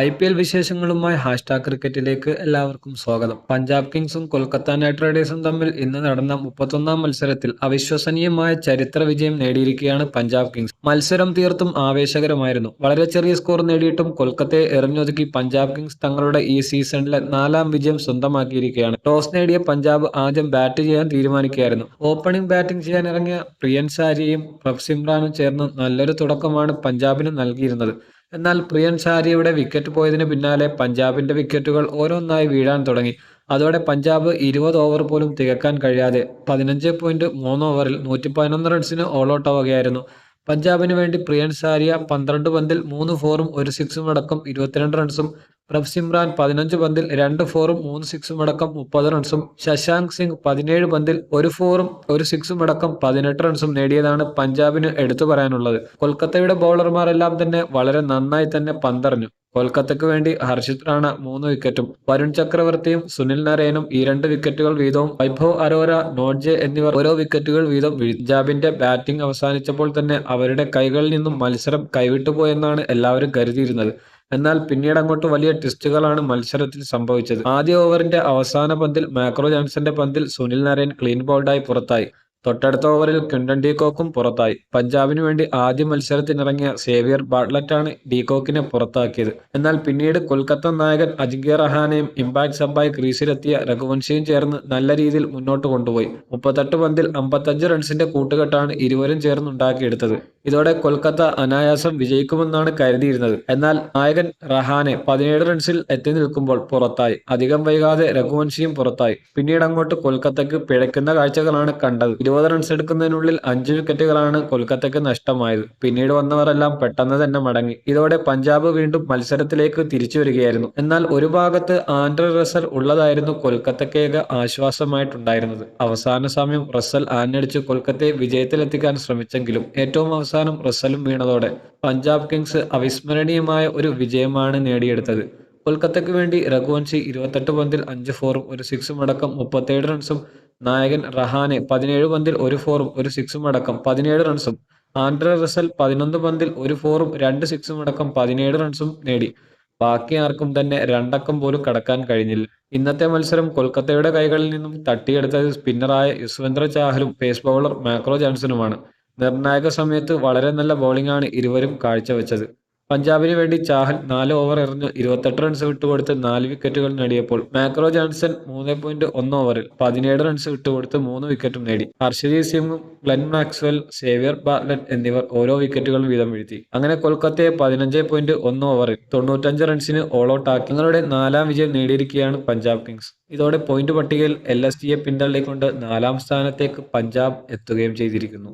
I P L വിശേഷങ്ങളുമായി hashtag ക്രിക്കറ്റിലേക്ക് എല്ലാവർക്കും സ്വാഗതം. പഞ്ചാബ് കിങ്സും കൊൽക്കത്ത നൈറ്റ് റൈഡേഴ്സും തമ്മിൽ ഇന്ന് നടന്ന മുപ്പത്തൊന്നാം മത്സരത്തിൽ അവിശ്വസനീയമായ ചരിത്ര വിജയം നേടിയിരിക്കുകയാണ് പഞ്ചാബ് കിങ്സ്. മത്സരം തീർത്തും ആവേശകരമായിരുന്നു. വളരെ ചെറിയ സ്കോർ നേടിയിട്ടും കൊൽക്കത്തയെ എറിഞ്ഞൊതുക്കി പഞ്ചാബ് കിങ്സ് തങ്ങളുടെ ഈ സീസണിലെ നാലാം വിജയം സ്വന്തമാക്കിയിരിക്കുകയാണ്. ടോസ് നേടിയ പഞ്ചാബ് ആദ്യം ബാറ്റ് ചെയ്യാൻ തീരുമാനിക്കുകയായിരുന്നു. ഓപ്പണിംഗ് ബാറ്റിംഗ് ചെയ്യാൻ ഇറങ്ങിയ പ്രിയൻ സാരിയും പ്രഫ് സിംറാനും ചേർന്ന് നല്ലൊരു തുടക്കമാണ് പഞ്ചാബിന് നൽകിയിരുന്നത്. എന്നാൽ പ്രിയൻ ഷാരിയുടെ വിക്കറ്റ് പോയതിന് പിന്നാലെ പഞ്ചാബിന്റെ വിക്കറ്റുകൾ ഓരോന്നായി വീഴാൻ തുടങ്ങി. അതോടെ പഞ്ചാബ് ഇരുപത് ഓവർ പോലും തികക്കാൻ കഴിയാതെ പതിനഞ്ച് പോയിന്റ് മൂന്ന് ഓവറിൽ നൂറ്റി പതിനൊന്ന് റൺസിന് ഓൾ ഔട്ട് ആവുകയായിരുന്നു. പഞ്ചാബിന് വേണ്ടി പ്രിയൻ സാരിയ പന്ത്രണ്ട് പന്തിൽ മൂന്ന് ഫോറും ഒരു സിക്സും അടക്കം ഇരുപത്തിരണ്ട് റൺസും പ്രഭ് സിമ്രാൻ പതിനഞ്ച് പന്തിൽ രണ്ട് ഫോറും മൂന്ന് സിക്സും അടക്കം മുപ്പത് റൺസും. ശശാങ്ക് സിംഗ് പതിനേഴ് പന്തിൽ ഒരു ഫോറും ഒരു സിക്സും അടക്കം പതിനെട്ട് റൺസും നേടിയതാണ് പഞ്ചാബിന് എടുത്തു പറയാനുള്ളത്. കൊൽക്കത്തയുടെ ബൗളർമാരെല്ലാം തന്നെ വളരെ നന്നായി തന്നെ പന്തറിഞ്ഞു. കൊൽക്കത്തയ്ക്ക് വേണ്ടി ഹർഷിത് റാണ മൂന്ന് വിക്കറ്റും വരുൺ ചക്രവർത്തിയും സുനിൽ നരേനും ഈ രണ്ട് വിക്കറ്റുകൾ വീതവും വൈഭവ് അരോര നോഡ്ജെ എന്നിവർ ഓരോ വിക്കറ്റുകൾ വീതം പഞ്ചാബിന്റെ ബാറ്റിംഗ് അവസാനിച്ചപ്പോൾ തന്നെ അവരുടെ കൈകളിൽ നിന്നും മത്സരം കൈവിട്ടുപോയെന്നാണ് എല്ലാവരും കരുതിയിരുന്നത്. എന്നാൽ പിന്നീട് അങ്ങോട്ട് വലിയ ട്വിസ്റ്റുകളാണ് മത്സരത്തിൽ സംഭവിച്ചത്. ആദ്യ ഓവറിന്റെ അവസാന പന്തിൽ മാക്രോ ജോൺസന്റെ പന്തിൽ സുനിൽ നരേൻ ക്ലീൻ ബോൾഡായി പുറത്തായി. തൊട്ടടുത്ത ഓവറിൽ ക്വിന്റൺ ഡീകോക്കും പുറത്തായി. പഞ്ചാബിന് വേണ്ടി ആദ്യ മത്സരത്തിനിറങ്ങിയ സേവിയർ ബാട്ട്ലറ്റാണ് ഡീകോക്കിനെ പുറത്താക്കിയത്. എന്നാൽ പിന്നീട് കൊൽക്കത്ത നായകൻ അജിങ്ക്യ റഹാനെയും ഇമ്പാക്ട് സബായി ക്രീസിലെത്തിയ രഘുവൻഷിയും ചേർന്ന് നല്ല രീതിയിൽ മുന്നോട്ട് കൊണ്ടുപോയി. മുപ്പത്തെട്ട് പന്തിൽ അമ്പത്തഞ്ച് റൺസിന്റെ കൂട്ടുകെട്ടാണ് ഇരുവരും ചേർന്ന് ഉണ്ടാക്കിയെടുത്തത് ഇതോടെ കൊൽക്കത്ത അനായാസം വിജയിക്കുമെന്നാണ് കരുതിയിരുന്നത്. എന്നാൽ നായകൻ റഹാനെ പതിനേഴ് റൺസിൽ എത്തി നിൽക്കുമ്പോൾ പുറത്തായി. അധികം വൈകാതെ രഘുവൻഷിയും പുറത്തായി. പിന്നീട് അങ്ങോട്ട് കൊൽക്കത്തയ്ക്ക് പിഴയ്ക്കുന്ന കാഴ്ചകളാണ് കണ്ടത്. ഇരുപത് റൺസ് എടുക്കുന്നതിനുള്ളിൽ അഞ്ച് വിക്കറ്റുകളാണ് കൊൽക്കത്തയ്ക്ക് നഷ്ടമായത്. പിന്നീട് വന്നവരെല്ലാം പെട്ടെന്ന് തന്നെ മടങ്ങി. ഇതോടെ പഞ്ചാബ് വീണ്ടും മത്സരത്തിലേക്ക് തിരിച്ചു വരികയായിരുന്നു. എന്നാൽ ഒരു ഭാഗത്ത് ആൻഡ്ര റസൽ ഉള്ളതായിരുന്നു കൊൽക്കത്തക്കേക ആശ്വാസമായിട്ടുണ്ടായിരുന്നത്. അവസാന സമയം റസൽ ആഞ്ഞടിച്ച് കൊൽക്കത്തയെ വിജയത്തിലെത്തിക്കാൻ ശ്രമിച്ചെങ്കിലും ഏറ്റവും റസലും വീണതോടെ പഞ്ചാബ് കിങ്സ് അവിസ്മരണീയമായ ഒരു വിജയമാണ് നേടിയെടുത്തത്. കൊൽക്കത്തയ്ക്ക് വേണ്ടി രഘുവൻഷി ഇരുപത്തെട്ട് പന്തിൽ അഞ്ച് ഫോറും ഒരു സിക്സും അടക്കം മുപ്പത്തേഴ് റൺസും നായകൻ റഹാനെ പതിനേഴ് പന്തിൽ ഒരു ഫോറും ഒരു സിക്സും അടക്കം പതിനേഴ് റൺസും ആൻഡ്ര റസൽ പതിനൊന്ന് പന്തിൽ ഒരു ഫോറും രണ്ട് സിക്സും അടക്കം പതിനേഴ് റൺസും നേടി. ബാക്കി ആർക്കും തന്നെ രണ്ടക്കം പോലും കടക്കാൻ കഴിഞ്ഞില്ല. ഇന്നത്തെ മത്സരം കൊൽക്കത്തയുടെ കൈകളിൽ നിന്നും തട്ടിയെടുത്തത് സ്പിന്നറായ യുസ്വേന്ദ്ര ചാഹലും പേസ് ബൗളർ മാക്രോ ജോൺസണുമാണ് നിർണായക സമയത്ത് വളരെ നല്ല ബൗളിംഗാണ് ഇരുവരും കാഴ്ചവെച്ചത്. പഞ്ചാബിന് വേണ്ടി ചാഹൽ നാല് ഓവർ എറിഞ്ഞ് ഇരുപത്തെട്ട് റൺസ് വിട്ടുകൊടുത്ത് നാല് വിക്കറ്റുകൾ നേടിയപ്പോൾ മാക്രോ ജോൺസൺ മൂന്ന് പോയിന്റ് ഒന്ന് ഓവറിൽ പതിനേഴ് റൺസ് വിട്ടുകൊടുത്ത് മൂന്ന് വിക്കറ്റും നേടി. ഹർഷദീപ് സിംഗും ഗ്ലെൻ മാക്സ്വെൽ സേവിയർ ബാർലറ്റ് എന്നിവർ ഓരോ വിക്കറ്റുകൾ വീതം വീഴ്ത്തി. അങ്ങനെ കൊൽക്കത്തയെ പതിനഞ്ച് പോയിന്റ് ഒന്ന് ഓവറിൽ തൊണ്ണൂറ്റഞ്ച് റൺസിന് ഓൾ ഔട്ട് ആക്കി തങ്ങളുടെ നാലാം വിജയം നേടിയിരിക്കുകയാണ് പഞ്ചാബ് കിങ്സ്. ഇതോടെ പോയിന്റ് പട്ടികയിൽ എൽ എസ് ടിയെ പിന്തള്ളിക്കൊണ്ട് നാലാം സ്ഥാനത്തേക്ക് പഞ്ചാബ് എത്തുകയും ചെയ്തിരിക്കുന്നു.